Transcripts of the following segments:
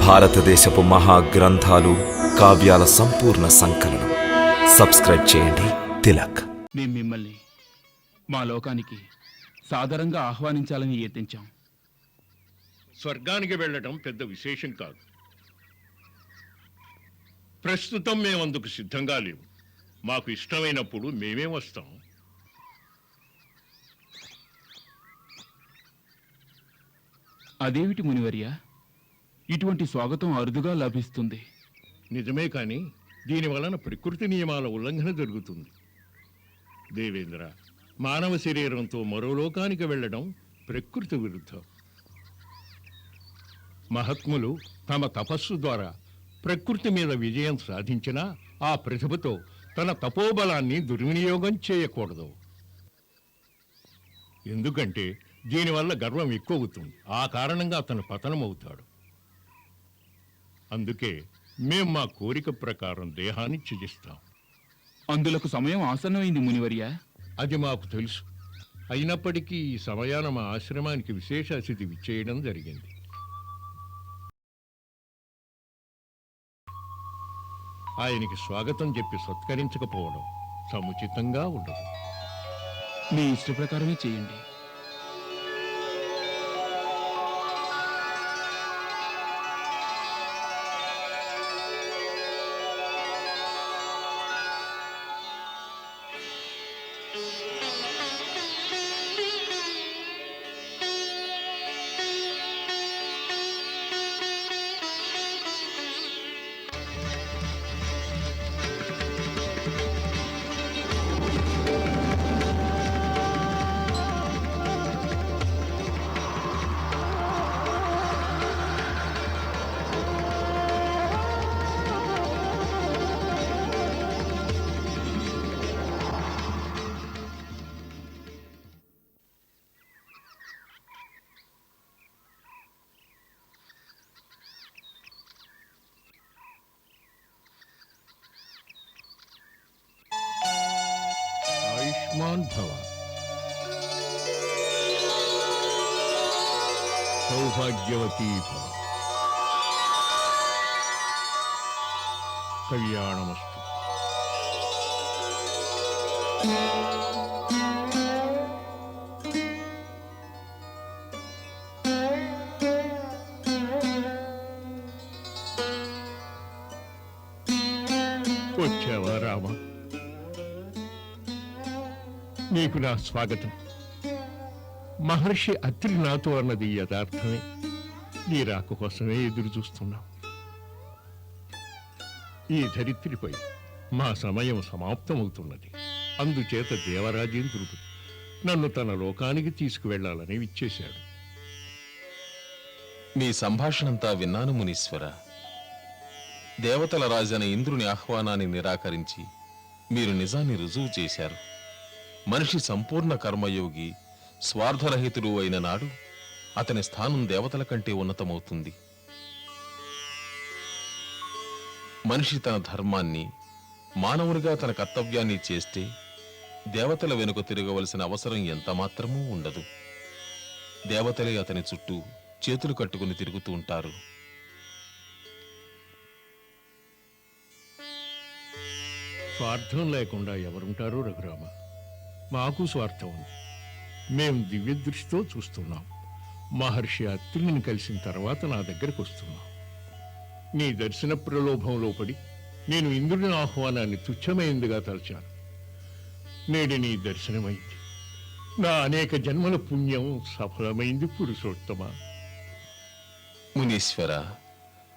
భారతదేశపు మహా గ్రంథాలు కావ్యాల సంపూర్ణ సంకలనం. సబ్స్క్రైబ్ చేయండి. తిలక్. మేం మిమ్మల్ని మా లోకానికి సాదరంగా ఆహ్వానించాలని యత్నించాం. స్వర్గానికి వెళ్ళడం పెద్ద విశేషం కాదు. ప్రస్తుతం మేము అందుకు సిద్ధంగా లేవు మాకు ఇష్టమైనప్పుడు మేమే వస్తాం. అదేమిటి మునివర్య? ఇటువంటి స్వాగతం అరుదుగా లభిస్తుంది. నిజమే కానీ దీని వలన ప్రకృతి నియమాల ఉల్లంఘన జరుగుతుంది. దేవేంద్ర మానవ శరీరంతో మరో లోకానికి వెళ్ళడం ప్రకృతి విరుద్ధం. మహాత్ములు తమ తపస్సు ద్వారా ప్రకృతి మీద విజయం సాధించినా ఆ ప్రతిభతో తన తపోబలాన్ని దుర్వినియోగం చేయకూడదు. ఎందుకంటే దీనివల్ల గర్వం ఎక్కువవుతుంది. ఆ కారణంగా అతను పతనమవుతాడు. అందుకే మేం మా కోరిక ప్రకారం దేహాన్ని త్యజిస్తాం. అందులకు సమయం ఆసన్నమైంది మునివర్య. అది మాకు తెలుసు. అయినప్పటికీ ఈ సమయాన మా ఆశ్రమానికి విశేష అతిథి విచ్చేయడం జరిగింది. ఆయనకి స్వాగతం చెప్పి సత్కరించకపోవడం సముచితంగా ఉండదు. మీ ఇష్ట ప్రకారమే చేయండి. సౌభాగ్యవతీ కళ్యాణమస్తు. వచ్చావా రామ? నీకు నా స్వాగతం. మహర్షి అత్రి నాతో అన్నది యథార్థమే. నీ రాక కోసమే ఎదురు చూస్తున్నాం. ఈ ధరిత్రిపై మా సమయం సమాప్తమవుతున్నది. అందుచేత దేవరాజేంద్రుడు నన్ను తన లోకానికి తీసుకువెళ్ళాలని విచ్చేశాడు. మీ సంభాషణంతా విన్నాను మునీశ్వర. దేవతల రాజైన ఇంద్రుని ఆహ్వానాన్ని నిరాకరించి మీరు నిజాన్ని రుజువు చేశారు. మనిషి సంపూర్ణ కర్మయోగి స్వార్థరహితుడు అయిన నాడు అతని స్థానం దేవతల కంటే ఉన్నతమవుతుంది. మనిషి తన ధర్మాన్ని మానవుడిగా తన కర్తవ్యాన్ని చేస్తే దేవతల వెనుక తిరగవలసిన అవసరం ఎంత మాత్రమూ ఉండదు. దేవతలే అతని చుట్టూ చేతులు కట్టుకుని తిరుగుతూ ఉంటారు. స్వార్థం లేకుండా ఎవరుంటారు రఘురామ? మాకు స్వార్థం ఉంది. మేం దివ్య దృష్టితో చూస్తున్నాం. మహర్షి అత్రిని కలిసిన తర్వాత నా దగ్గరకు వస్తున్నాం. నీ దర్శన ప్రలోభంలో పడి నేను ఇంద్రుని ఆహ్వానాన్ని తుచ్చమైందిగా తలచాను. నేడు నీ దర్శనమైంది. నా అనేక జన్మల పుణ్యం సఫలమైంది పురుషోత్తమ. మునీశ్వర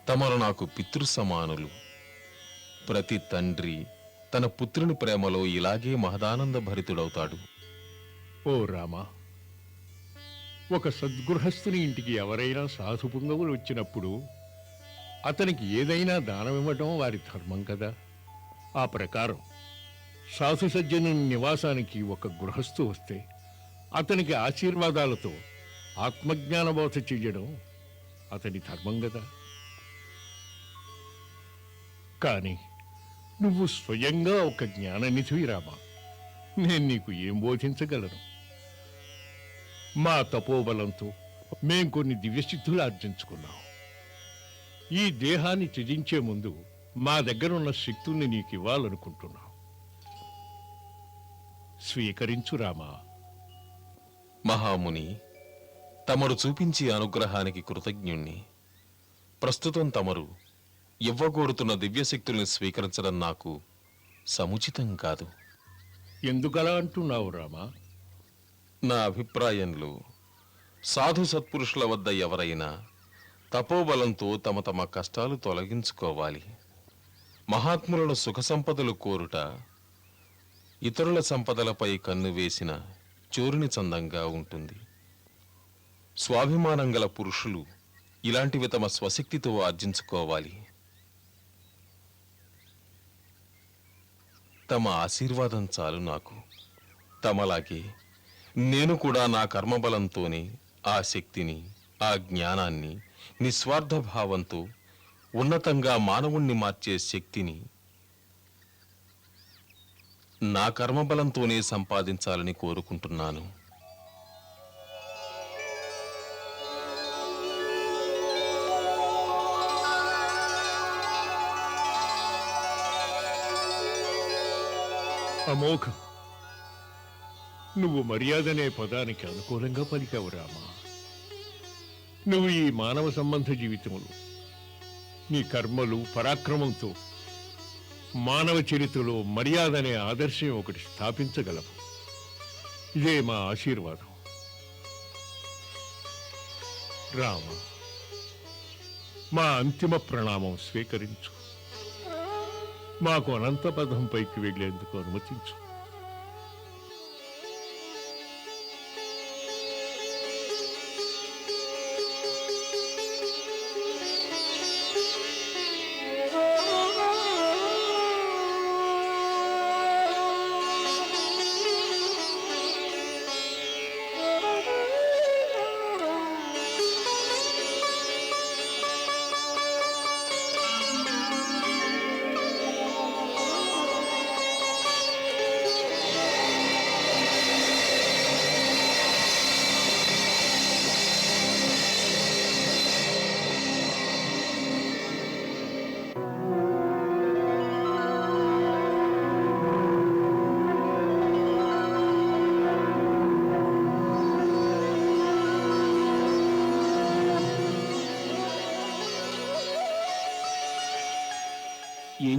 తమరు నాకు పితృ సమానులు ప్రతి తండ్రి తన పుత్రుని ప్రేమలో ఇలాగే మహదానంద భరితుడవుతాడు ఓ రామా ఒక సద్గృహస్థుని ఇంటికి ఎవరైనా సాధు పుంగవులు వచ్చినప్పుడు అతనికి ఏదైనా దానం ఇవ్వటం వారి ధర్మం కదా. ఆ ప్రకారం సాధు సజ్జనుని నివాసానికి ఒక గృహస్థు వస్తే అతనికి ఆశీర్వాదాలతో ఆత్మజ్ఞానబోధ చెయ్యడం అతని ధర్మం కదా. కానీ నువ్వు స్వయంగా ఒక జ్ఞాననిధివి రామా. నేను నీకు ఏం బోధించగలను? మా తపోబలంతో మేం కొన్ని దివ్యసిద్ధులు ఆర్జించుకున్నాం. ఈ దేహాన్ని త్యజించే ముందు మా దగ్గరున్న శక్తుల్ని నీకు ఇవ్వాలనుకుంటున్నాం స్వీకరించు రామా. మహాముని తమరు చూపించే అనుగ్రహానికి కృతజ్ఞుణ్ణి. ప్రస్తుతం తమరు ఇవ్వగోరుతున్న దివ్యశక్తుల్ని స్వీకరించడం నాకు సముచితం కాదు. ఎందుకలా అంటున్నావు రామా? నా అభిప్రాయంలో సాధు సత్పురుషుల వద్ద ఎవరైనా తపోబలంతో తమ తమ కష్టాలు తొలగించుకోవాలి. మహాత్ములను సుఖ సంపదలు కోరుట ఇతరుల సంపదలపై కన్ను వేసిన చోరుని చందంగా ఉంటుంది. స్వాభిమానం గల పురుషులు ఇలాంటివి తమ స్వశక్తితో ఆర్జించుకోవాలి. తమ ఆశీర్వాదం చాలు నాకు. తమలాగే నేను కూడా నా కర్మబలంతోనే ఆ శక్తిని ఆ జ్ఞానాన్ని నిస్వార్థ భావంతో ఉన్నతంగా మానవుణ్ణి మార్చే శక్తిని నా కర్మబలంతోనే సంపాదించాలని కోరుకుంటున్నాను. అమోఘం. నువ్వు మర్యాద అనే పదానికి అనుకూలంగా పలికావు రామా. నువ్వు ఈ మానవ సంబంధ జీవితంలో నీ కర్మలు పరాక్రమంతో మానవ చరిత్రలో మర్యాద అనే ఆదర్శం ఒకటి స్థాపించగలవు. ఇదే మా ఆశీర్వాదం. రామ మా అంతిమ ప్రణామం స్వీకరించు. మాకు అనంత పదం పైకి వెళ్ళేందుకు అనుమతించు.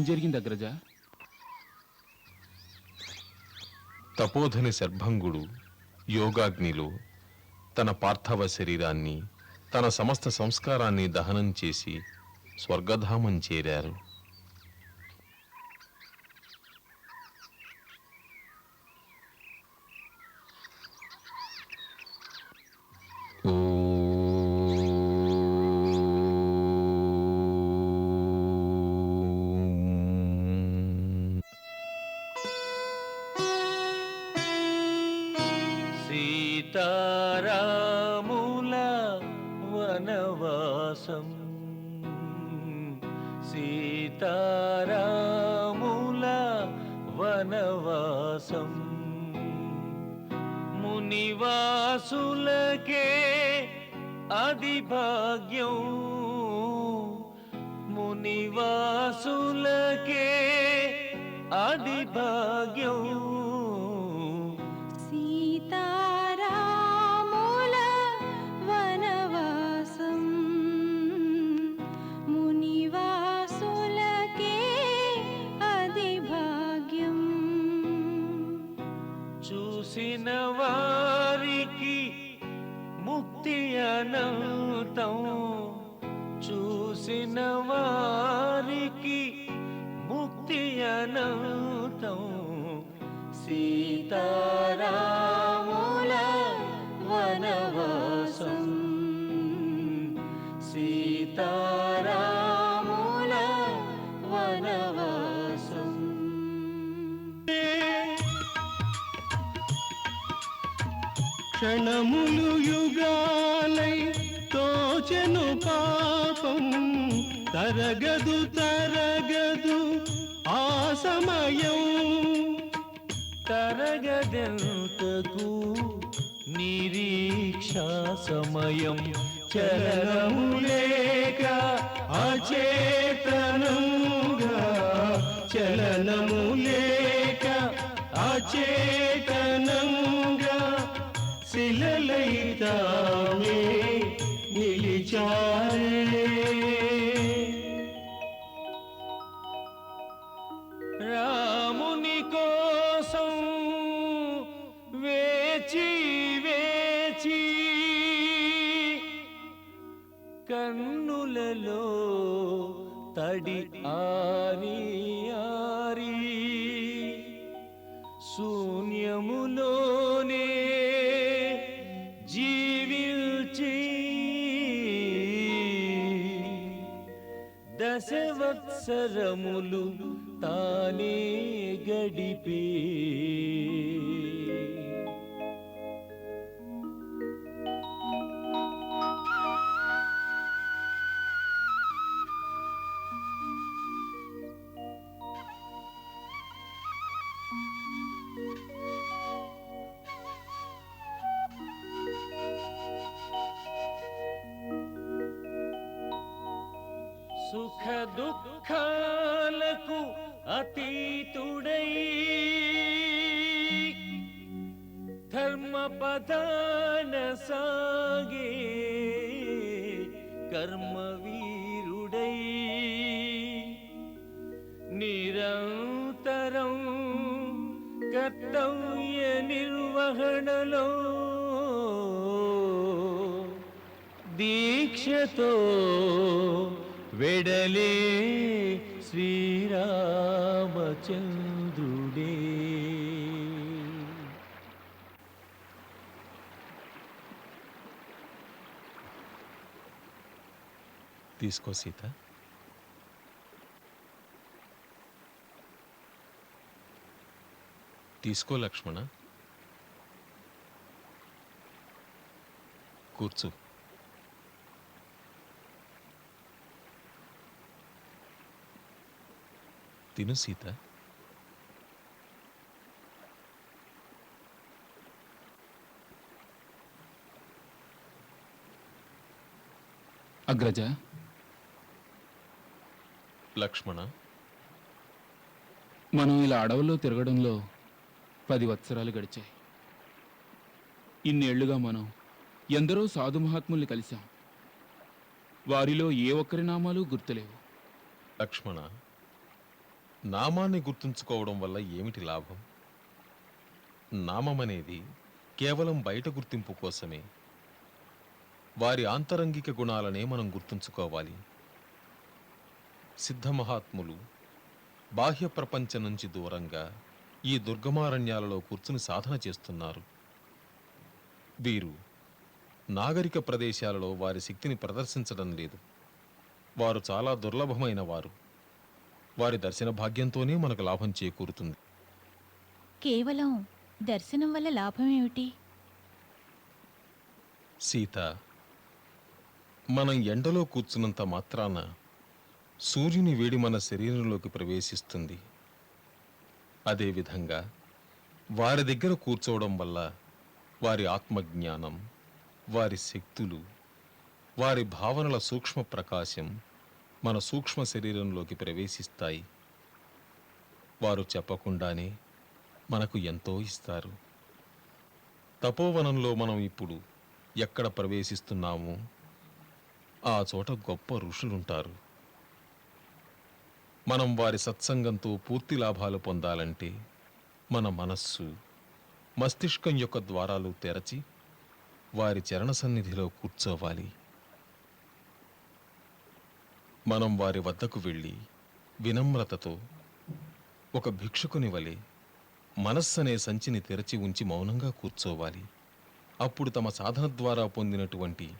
జరిగింది అగ్రజ తపోధని శర్భంగుడు యోగాగ్నిలో తన పార్థవ శరీరాన్ని తన సమస్త సంస్కారాన్ని దహనం చేసి స్వర్గధామం చేరారు. అది భాగ్యం మునివాసులకే అది భాగ్యం. అనంతం చూసిన వారికి ముక్తి అనంతం. సీతా తరగదు తరగదు ఆ సమయం తరగదెంతకు నిరీక్షా సమయం. చరణము లేక అచేతనంగా చలనము లేక అచేతనంగా శిలలైతామే నిలిచారు. దశవత్సరములు తానే గడిపే. దుఃఖాలకు అతీతుడై. ధర్మ పదాన సాగే కర్మవీరుడై. నిరంతరం కర్తవ్య నిర్వహణలో దీక్షతో వెడలే శ్రీరామచంద్రుడే. తీసుకో సీత. తీసుకో లక్ష్మణ. కూర్చో. తిను సీత. అగ్రజ. లక్ష్మణ. మనం ఇలా అడవుల్లో తిరగడంలో పది వత్సరాలు గడిచాయి. ఇన్నేళ్ళుగా మనం ఎందరో సాధు మహాత్ముల్ని కలిశాం. వారిలో ఏ ఒక్కరి నామాలు గుర్తులేవు. లక్ష్మణ. నామాన్ని గుర్తుంచుకోవడం వల్ల ఏమిటి లాభం? నామం అనేది కేవలం బయట గుర్తింపు కోసమే. వారి ఆంతరంగిక గుణాలనే మనం గుర్తుంచుకోవాలి. సిద్ధమహాత్ములు బాహ్య ప్రపంచం నుంచి దూరంగా ఈ దుర్గమారణ్యాలలో కూర్చుని సాధన చేస్తున్నారు. వీరు నాగరిక ప్రదేశాలలో వారి శక్తిని ప్రదర్శించడం లేదు. వారు చాలా దుర్లభమైన వారు. వారి దర్శన భాగ్యంతోనే మనకు లాభం చేకూరుతుంది. కేవలం దర్శనం వల్ల లాభం ఏమిటి? సీత మనం ఎండలో కూర్చున్నంత మాత్రాన సూర్యుని వేడి మన శరీరంలోకి ప్రవేశిస్తుంది. అదేవిధంగా వారి దగ్గర కూర్చోవడం వల్ల వారి ఆత్మజ్ఞానం వారి శక్తులు వారి భావనల సూక్ష్మ ప్రకాశం మన సూక్ష్మ శరీరంలోకి ప్రవేశిస్తాయి. వారు చెప్పకుండానే మనకు ఎంతో ఇస్తారు. తపోవనంలో మనం ఇప్పుడు ఎక్కడ ప్రవేశిస్తున్నామో ఆ చోట గొప్ప ఋషులుంటారు. మనం వారి సత్సంగంతో పూర్తి లాభాలు పొందాలంటే మన మనస్సు మస్తిష్కం యొక్క ద్వారాలు తెరచి వారి చరణ సన్నిధిలో కూర్చోవాలి. మనం వారి వద్దకు వెళ్ళి వినమ్రతతో ఒక భిక్షుకుని వలె మనస్సనే సంచిని తెరచి ఉంచి మౌనంగా కూర్చోవాలి. అప్పుడు తమ సాధన ద్వారా పొందినటువంటి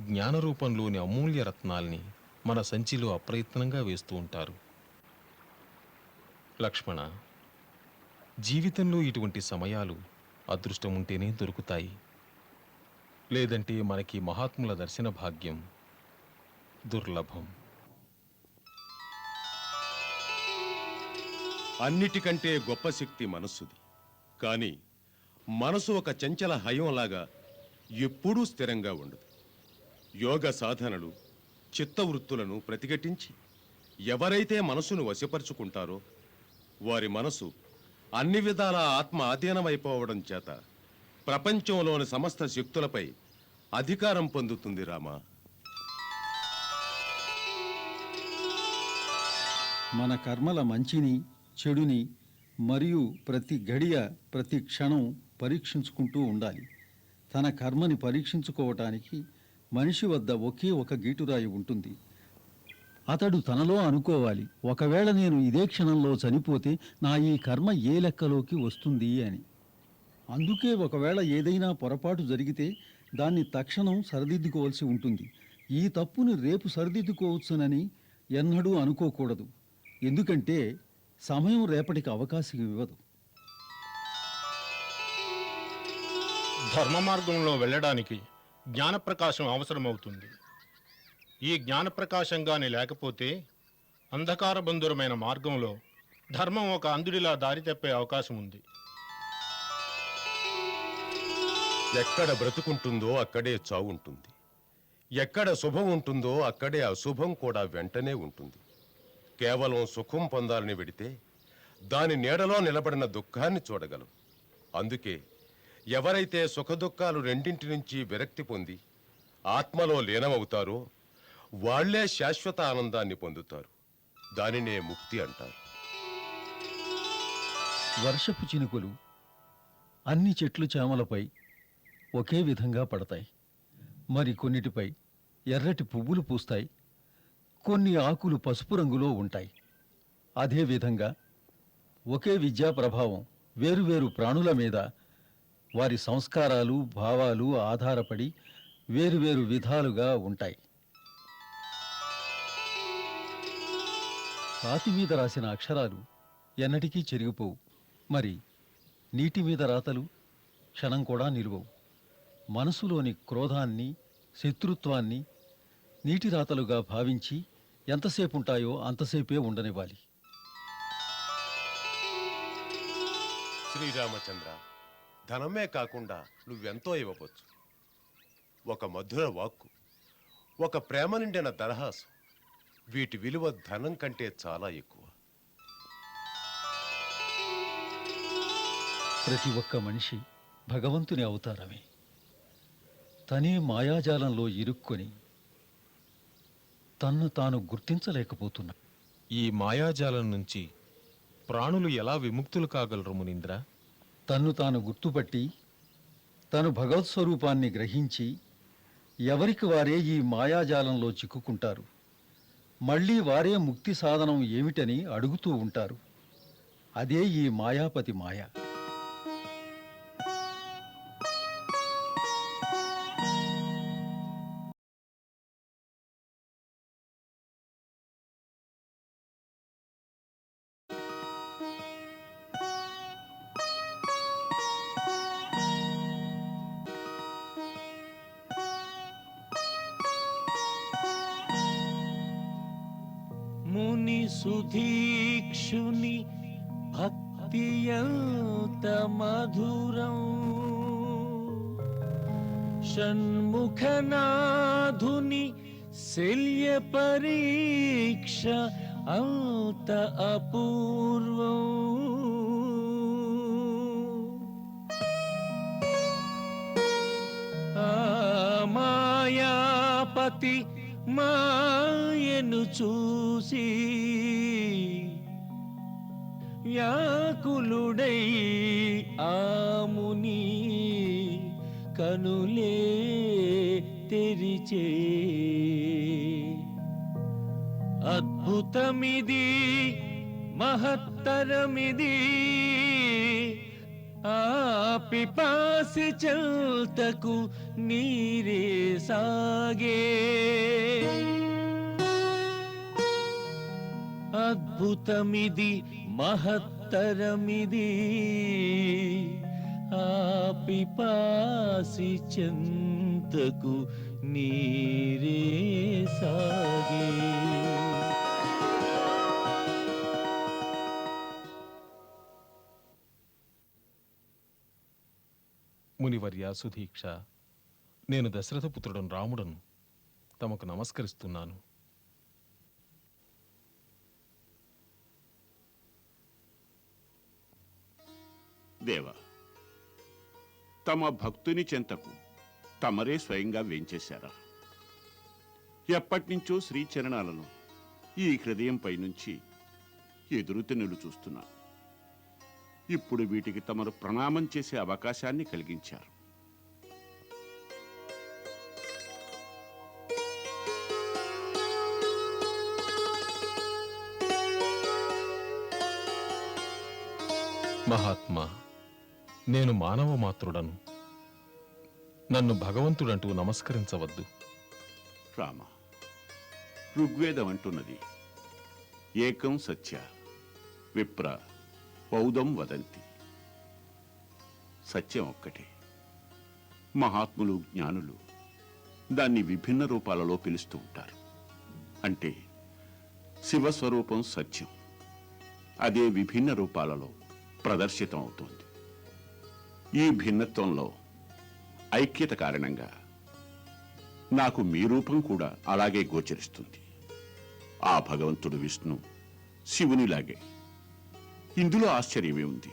జ్ఞానరూపంలోని అమూల్య రత్నాల్ని మన సంచిలో అప్రయత్నంగా వేస్తూ ఉంటారు. లక్ష్మణ జీవితంలో ఇటువంటి సమయాలు అదృష్టం ఉంటేనే దొరుకుతాయి. లేదంటే మనకి మహాత్ముల దర్శన భాగ్యం దుర్లభం. అన్నిటికంటే గొప్ప శక్తి మనస్సుది. కానీ మనసు ఒక చంచల హయంలాగా ఎప్పుడూ స్థిరంగా ఉండదు. యోగ సాధనలు చిత్తవృత్తులను ప్రతిఘటించి ఎవరైతే మనసును వశపరుచుకుంటారో వారి మనసు అన్ని విధాల ఆత్మ అధీనమైపోవడం చేత ప్రపంచంలోని సమస్త శక్తులపై అధికారం పొందుతుంది రామా. మన కర్మల మంచిని చెడుని మరియు ప్రతి గడియ ప్రతి క్షణం పరీక్షించుకుంటూ ఉండాలి. తన కర్మని పరీక్షించుకోవటానికి మనిషి వద్ద ఒకే ఒక గీటురాయి ఉంటుంది. అతడు తనలో అనుకోవాలి ఒకవేళ నేను ఇదే క్షణంలో చనిపోతే నా ఈ కర్మ ఏ లెక్కలోకి వస్తుంది అని. అందుకే ఒకవేళ ఏదైనా పొరపాటు జరిగితే దాన్ని తక్షణం సరిదిద్దుకోవాల్సి ఉంటుంది. ఈ తప్పుని రేపు సరిదిద్దుకోవచ్చునని ఎన్నడూ అనుకోకూడదు. ఎందుకంటే సమయం రేపటికి అవకాశం ఇవ్వదు. ధర్మ మార్గంలో వెళ్ళడానికి జ్ఞానప్రకాశం అవసరమవుతుంది. ఈ జ్ఞానప్రకాశంగానే లేకపోతే అంధకారబంధురమైన మార్గంలో ధర్మం ఒక అంధుడిలా దారి తప్పే అవకాశం ఉంది. ఎక్కడ బ్రతుకుంటుందో అక్కడే చావుంటుంది. ఎక్కడ శుభం ఉంటుందో అక్కడే అశుభం కూడా వెంటనే ఉంటుంది. కేవలం సుఖం పొందాలని వెడితే దాని నీడలో నిలబడిన దుఃఖాన్ని చూడగలం. అందుకే ఎవరైతే సుఖదుఖాలు రెండింటి నుంచి విరక్తి పొంది ఆత్మలో లీనమవుతారో వాళ్ళే శాశ్వత ఆనందాన్ని పొందుతారు. దానినే ముక్తి అంటారు. వర్షపు చినుకులు అన్ని చెట్లు చేమలపై ఒకే విధంగా పడతాయి. మరి కొన్నిటిపై ఎర్రటి పువ్వులు పూస్తాయి. కొన్ని ఆకులు పసుపు రంగులో ఉంటాయి. అదేవిధంగా ఒకే విద్యా ప్రభావం వేరువేరు ప్రాణుల మీద వారి సంస్కారాలు భావాలు ఆధారపడి వేరువేరు విధాలుగా ఉంటాయి. రాతి మీద రాసిన అక్షరాలు ఎన్నటికీ చెరిగిపోవు. మరి నీటి మీద రాతలు క్షణం కూడా నిలువవు. మనసులోని క్రోధాన్ని శత్రుత్వాన్ని నీటి రాతలుగా భావించి ఎంతసేపు ఉంటాయో అంతసేపే ఉండనివ్వాలి. శ్రీరామచంద్ర ధనమే కాకుండా నువ్వెంతో ఇవ్వవచ్చు. ఒక మధుర వాక్కు ఒక ప్రేమ నిండిన దరహాసం. వీటి విలువ ధనం కంటే చాలా ఎక్కువ. ప్రతి ఒక్క మనిషి భగవంతుని అవతారమే. తనే మాయాజాలంలో ఇరుక్కొని తన్ను తాను గుర్తించలేకపోతున్నా. ఈ మాయాజాలం నుంచి ప్రాణులు ఎలా విముక్తులు కాగలరు మునీంద్ర? తన్ను తాను గుర్తుపట్టి తను భగవత్ స్వరూపాన్ని గ్రహించి ఎవరికి వారే ఈ మాయాజాలంలో చిక్కుకుంటారు? మళ్ళీ వారే ముక్తి సాధనం ఏమిటని అడుగుతూ ఉంటారు. అదే ఈ మాయాపతి మాయ. శల్య పరీక్ష అంత అపూర్వం. ఆ మాయాపతి మాయను చూసి వ్యాకులుడై ఆముని కనులే తెరిచే అద్భుతమిది మహత్తరమిది ఆ పిపాసి చల్తకు నీరే సాగే. అద్భుతమిది మహత్తరమిది ఆ పిపాసి చెంతకు నీరే సాగే. మునివర్య సుధీక్ష నేను దశరథపుత్రుడను రాముడను తమకు నమస్కరిస్తున్నాను. దేవ తమ భక్తుని చెంతకు తమరే స్వయంగా వేంచేశారా? ఎప్పటినుంచో శ్రీచరణాలను ఈ హృదయంపై నుంచి ఎదురుతెనులు చూస్తున్నా. ఇప్పుడు వీటికి తమరు ప్రణామం చేసే అవకాశాన్ని కలిగించారు. మహాత్మా నేను మానవ మాత్రుడను నన్ను భగవంతుడంటూ నమస్కరించవద్దు. రామ ఋగ్వేదం అంటున్నది ఏకం సత్య విప్ర బౌద్ధం వదంతి. సత్యం ఒక్కటే. మహాత్ములు జ్ఞానులు దాన్ని విభిన్న రూపాలలో పిలుస్తూ ఉంటారు. అంటే శివస్వరూపం సత్యం. అదే విభిన్న రూపాలలో ప్రదర్శితం అవుతోంది ఈ భిన్నత్వంలో ఐక్యత కారణంగా నాకు మీ రూపం కూడా అలాగే గోచరిస్తుంది. ఆ భగవంతుడు విష్ణు శివునిలాగే. ఇందులో ఆశ్చర్యమే ఉంది.